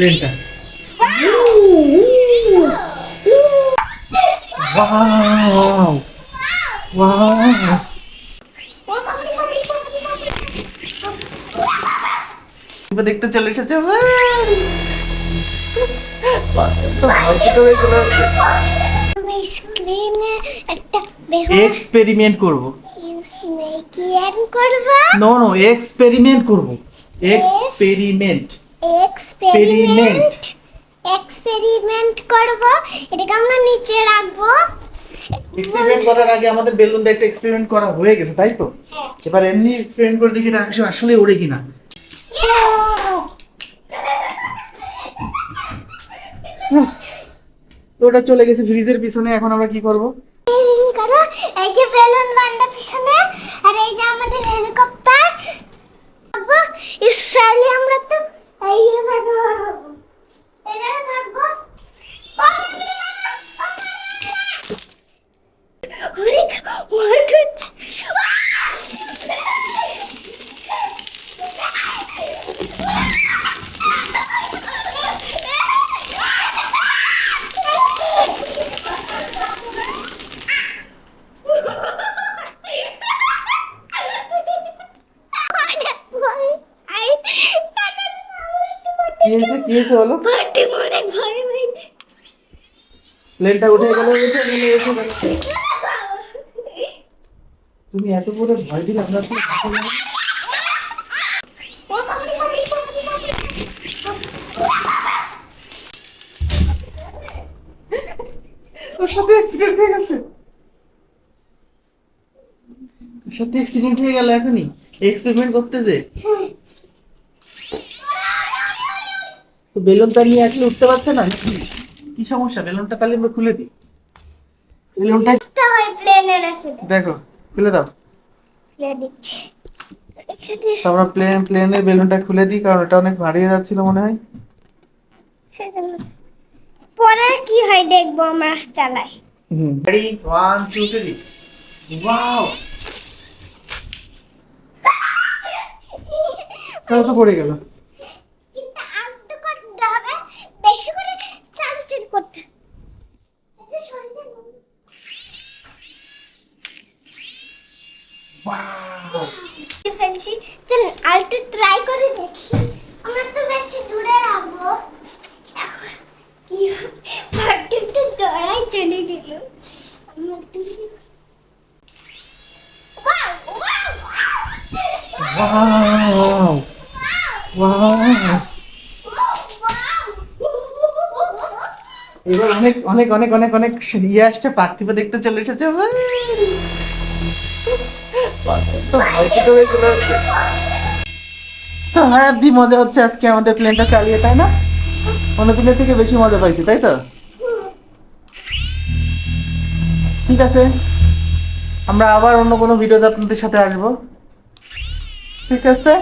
প্লেনটা ওয়াও এবার দেখতে চলে এসেছে এক্সপেরিমেন্ট করব। করব? নো নো এক্সপেরিমেন্ট করব। এক্সপেরিমেন্ট এক্সপেরিমেন্ট এক্সপেরিমেন্ট করব। এটাকে আমরা নিচে রাখব। এক্সপেরিমেন্ট করার আগে আমাদের বেলুন দিয়ে এক্সপেরিমেন্ট করা হয়ে গেছে তাই তো? এবার এমনি এক্সপেরিমেন্ট করে দেখি এটা আসলে- আসলে ওড়ে কিনা। তো ওটা চলে গেছে ফ্রিজের পিছনে এখন আমরা কি করব বেলুন করো এই যে বেলুন বান্ডা পিছনে আর এই যে আমাদের হেলিকপ্টার থাকব ইসরায়েলি আমরা তো এই যে থাকব এটা থাকব ওরে ওরে কি হয়েছে? কি হয়েছে বলো? প্লেনটা উঠে গেল উঠে গেল উঠে গেল। তুমি এত করে ভয় দিলে আমরা তো ওর সাথে অ্যাক্সিডেন্ট হয়ে গেছে। ওর সাথে অ্যাক্সিডেন্ট হয়ে গেল এখনই। এক্সপেরিমেন্ট করতে যে। তো বেলুনটা নিয়ে আসলে উঠতে পারছে না? কি সমস্যা? বেলুনটা তাহলে আমরা খুলে দিই। বেলুনটা দেখো। খুলে দাও। খুলে দিচ্ছি। আমরা প্লেন প্লেনের বেলুনটা খুলে দিই কারণ এটা অনেক ভারী হয়ে যাচ্ছিল মনে হয়। পরে কি হয় দেখব আমরা চালাই হুম। Ready one two three wow তাহলে তো পড়ে গেল। কিন্তু আরেকটু করতে হবে বেশি করে চালচুর করতে হবে। একটু সরে যান না। ওয়াও ফেলছি চলুন আর একটু ট্রাই করে দেখি আমরা তো বেশি দূরে রাখব এখন কি দৌড়াই চলে গেল Wow! Wow! এবার অনেক অনেক অনেক অনেক অনেক ইয়ে আসছে পার্থিব দেখতে চলে এসেছে তো হ্যাঁ দি মজা হচ্ছে আজকে আমাদের প্লেনটা চালিয়ে, তাই না? অন্য দিনের থেকে বেশি মজা পাইছি, তাই তো? ঠিক আছে। আমরা আবার অন্য কোনো ভিডিওতে আপনাদের সাথে আসব। ঠিক আছে?